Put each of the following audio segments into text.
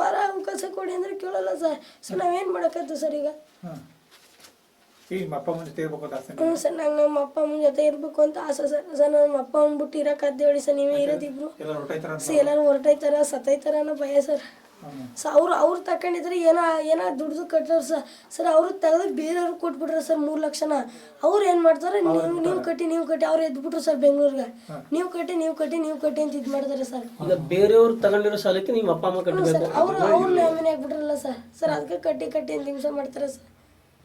ವಾರ ಅವಕಾಶ ಕೊಡಿ ಅಂದ್ರೆ ಕೇಳಲ್ಲ ಸರ್. ಸೊ ನಾವೇನು ಮಾಡೋಕ್ಕದ್ದು ಸರ್ ಈಗ? ಈಗ ಅಪ್ಪ ಅಮ್ಮನ ಜೊತೆ ಇರ್ಬೇಕು ಅಂತ ಆಸೆ ಹ್ಞೂ ಸರ್ ನಂಗೆ ನಮ್ಮ ಅಪ್ಪ ಅಮ್ಮನ ಜೊತೆ ಇರಬೇಕು ಅಂತ ಆಸೆ ಸರ್. ಸರ್ ನಮ್ಮ ಅಪ್ಪ ಅಮ್ಮನ ಬಿಟ್ಟು ಇರೋಕ್ಕಾದ್ದೆ ಹೇಳಿ ಸರ್ ನೀವೇ ಇರೋದಿಬ್ರು. ಎಲ್ಲ ಹೊರಟಾಯ್ತಾರ ಎಲ್ಲರೂ ಹೊರಟೈತಾರ ಸತ್ತೈತಾರ ಅನ್ನೋ ಭಯ ಸರ್. ಸೊ ಅವ್ರು ಅವ್ರು ತಗೊಂಡಿದ್ರೆ ಏನೋ ಏನೋ ದುಡ್ದು ಕಟ್ಟೋರು ಸರ್. ಸರ್ ಅವರು ತೆಗೆದು ಬೇರೆಯವ್ರಿಗೆ ಕೊಟ್ಬಿಟ್ರೆ ಸರ್ ಮೂರು ಲಕ್ಷನ. ಅವ್ರು ಏನು ಮಾಡ್ತಾರೆ? ನೀವು ನೀವು ಕಟ್ಟಿ ನೀವು ಕಟ್ಟಿ ಅವ್ರು ಎದ್ಬಿಟ್ರು ಸರ್ ಬೆಂಗಳೂರಿಗೆ. ನೀವು ಕಟ್ಟಿ ನೀವು ಕಟ್ಟಿ ನೀವು ಕಟ್ಟಿ ಅಂತ ಇದು ಮಾಡ್ತಾರೆ ಸರ್. ಈಗ ಬೇರೆಯವ್ರು ತಗೊಂಡಿರೋ ಸಾಲಕ್ಕೆ ನಿಮ್ಮ ಅಪ್ಪ ಅಮ್ಮ ಕಟ್ಟಬೇಕು ಸರ್. ಅವರು ಅವ್ರು ನಾಮಿನಿ ಆಗ್ಬಿಟ್ರಲ್ಲ ಸರ್. ಸರ್ ಅದಕ್ಕೆ ಕಟ್ಟಿ ಕಟ್ಟಿ ಅಂತ ಹಿಂಸೆ ಮಾಡ್ತಾರೆ ಸರ್.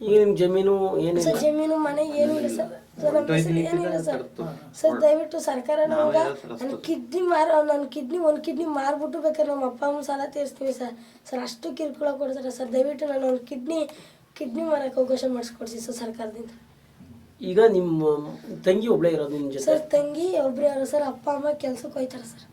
ಈಗ ನಿಮ್ಮ ಜಮೀನು ಏನು ಸರ್ ಜಮೀನು ಮನೆ ಏನೂ ಇಲ್ಲ ಸರ್. ಸರ್ ನಮ್ಮ ಹೆಸರು ಏನೂ ಇಲ್ಲ ಸರ್. ಸರ್ ದಯವಿಟ್ಟು ಸರ್ಕಾರ ನಮ್ಗೆ ನನ್ನ ಕಿಡ್ನಿ ಮಾರ ನನ್ನ ಕಿಡ್ನಿ ಒಂದು ಕಿಡ್ನಿ ಮಾರ್ಬಿಟ್ಟು ಬೇಕಾದ್ರೆ ನಮ್ಮ ಅಪ್ಪ ಅಮ್ಮ ಸಾಲ ತೀರಿಸ್ತೀವಿ ಸರ್. ಸರ್ ಅಷ್ಟು ಕಿರುಕುಳ ಕೊಡ್ತಾರೆ ಸರ್. ದಯವಿಟ್ಟು ನಾನು ಒಂದು ಕಿಡ್ನಿ ಕಿಡ್ನಿ ಮಾರಕ್ಕೆ ಅವಕಾಶ ಮಾಡಿಸ್ಕೊಡ್ಸಿ ಸರ್ ಸರ್ಕಾರದಿಂದ. ಈಗ ನಿಮ್ಮ ತಂಗಿ ಒಬ್ಬಳೇ ಇರೋದು ನಿಮ್ಮ ಜೊತೆ? ಸರ್ ತಂಗಿ ಒಬ್ಬರೇ ಯಾರು ಸರ್. ಅಪ್ಪ ಅಮ್ಮ ಕೆಲ್ಸಕ್ಕೆ ಹೋಯ್ತಾರೆ ಸರ್.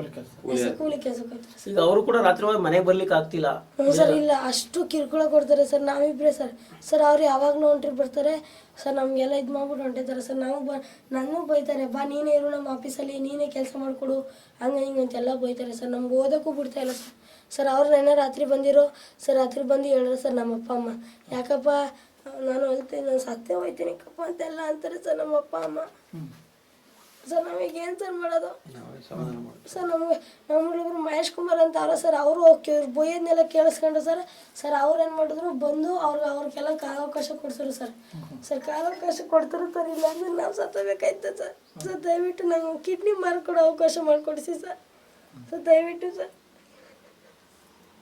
ಕೂಲಿ ಕೆಲಸ. ಸರ್ ಕೂಲಿ ಕೆಲ್ಸಕ್ಕೆ ಹೋಯ್ತಾರೆ ಈಗ ಅವರು ಕೂಡ ರಾತ್ರಿ ಒಳಗೆ ಮನೆಗೆ ಬರ್ಲಿಕ್ಕೆ ಆಗ್ತಿಲ್ಲ. ಹ್ಞೂ ಸರ್ ಇಲ್ಲ ಅಷ್ಟು ಕಿರುಕುಳ ಕೊಡ್ತಾರೆ ಸರ್. ನಾವಿಬ್ರೆ ಸರ್. ಸರ್ ಅವ್ರು ಯಾವಾಗ ಹೊಂಟ್ರಿ ಬರ್ತಾರೆ. ಸರ್ ನಮಗೆಲ್ಲ ಇದು ಮಾಡ್ಬಿಟ್ಟು ಹೊಂಟಿದ್ದಾರೆ ಸರ್. ನಾವು ಬ ನನ್ನೂ ಬೈತಾರೆ ಬಾ ನೀನೇ ಇರು ನಮ್ಮ ಆಫೀಸಲ್ಲಿ ನೀನೇ ಕೆಲಸ ಮಾಡಿಕೊಡು ಹಂಗೆ ಹಿಂಗೆ ಅಂತೆಲ್ಲ ಬೈತಾರೆ ಸರ್. ನಮ್ಗೆ ಓದೋಕ್ಕೂ ಬಿಡ್ತಾ ಇಲ್ಲ ಸರ್. ಸರ್ ಅವ್ರು ನೆನ್ನೆ ರಾತ್ರಿ ಬಂದಿರೋ ಸರ್ ರಾತ್ರಿ ಬಂದು ಹೇಳಿದ್ರು ಸರ್ ನಮ್ಮ ಅಪ್ಪ ಅಮ್ಮ. ಯಾಕಪ್ಪ ನಾನು ಹೋಗ್ತೀನಿ ನಾನು ಸತ್ತೇ ಹೋಯ್ತೇನೆ ಕಪ್ಪ ಅಂತೆಲ್ಲ ಅಂತಾರೆ ಸರ್ ನಮ್ಮ ಅಪ್ಪ ಅಮ್ಮ ಸರ್ ನಮಗೆ ಏನು ಸರ್ ಮಾಡೋದು? ಸರ್ ನಮಗೆ ನಮ್ಮ ಹುಡುಗರು ಮಹೇಶ್ ಕುಮಾರ್ ಅಂತ ಅವ್ರ ಸರ್ ಅವರು ಬೊಯ್ಯದನ್ನೆಲ್ಲ ಕೇಳಿಸ್ಕೊಂಡ್ರು ಸರ್. ಸರ್ ಅವ್ರು ಏನು ಮಾಡಿದ್ರು? ಬಂದು ಅವ್ರಿಗೆ ಅವ್ರಿಗೆಲ್ಲ ಕಾಲಾವಕಾಶ ಕೊಡ್ಸರು ಸರ್. ಸರ್ ಕಾಲಾವಕಾಶ ಕೊಡ್ತಾರೆ ಸರ್ ಇಲ್ಲ ಅಂದ್ರೆ ನಾವು ಸತ್ತಬೇಕಾಯ್ತು ಸರ್. ಸರ್ ದಯವಿಟ್ಟು ನಂಗೆ ಕಿಡ್ನಿ ಮಾರ್ಕೊಡೋ ಅವಕಾಶ ಮಾಡಿಕೊಡಿಸಿ ಸರ್. ಸರ್ ದಯವಿಟ್ಟು ಸರ್.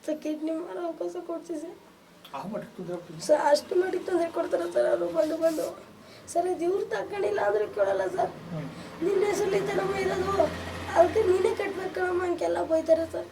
ಸರ್ ಕಿಡ್ನಿ ಮಾರೋ ಅವಕಾಶ ಕೊಡಿಸಿ ಸರ್ ಅಷ್ಟು ಮಟ್ಟಿಗೆ ತೊಂದರೆ ಕೊಡ್ತಾರೆ ಸರ್ ಅವರು ಬಂದು ಬಂದು. ಸರ್, ಇದು ಇವ್ರು ತಗೊಂಡಿಲ್ಲ ಅಂದ್ರೆ ಕೇಳಲ್ಲ ಸರ್. ನಿನ್ನೆ ಹೆಸರಲ್ಲಿ ಇರೋದು, ಅದಕ್ಕೆ ನೀನೇ ಕಟ್ಬೇಕು ಕಣಮ್ಮ ಅಂಕೆಲ್ಲ ಬೈತಾರೆ ಸರ್.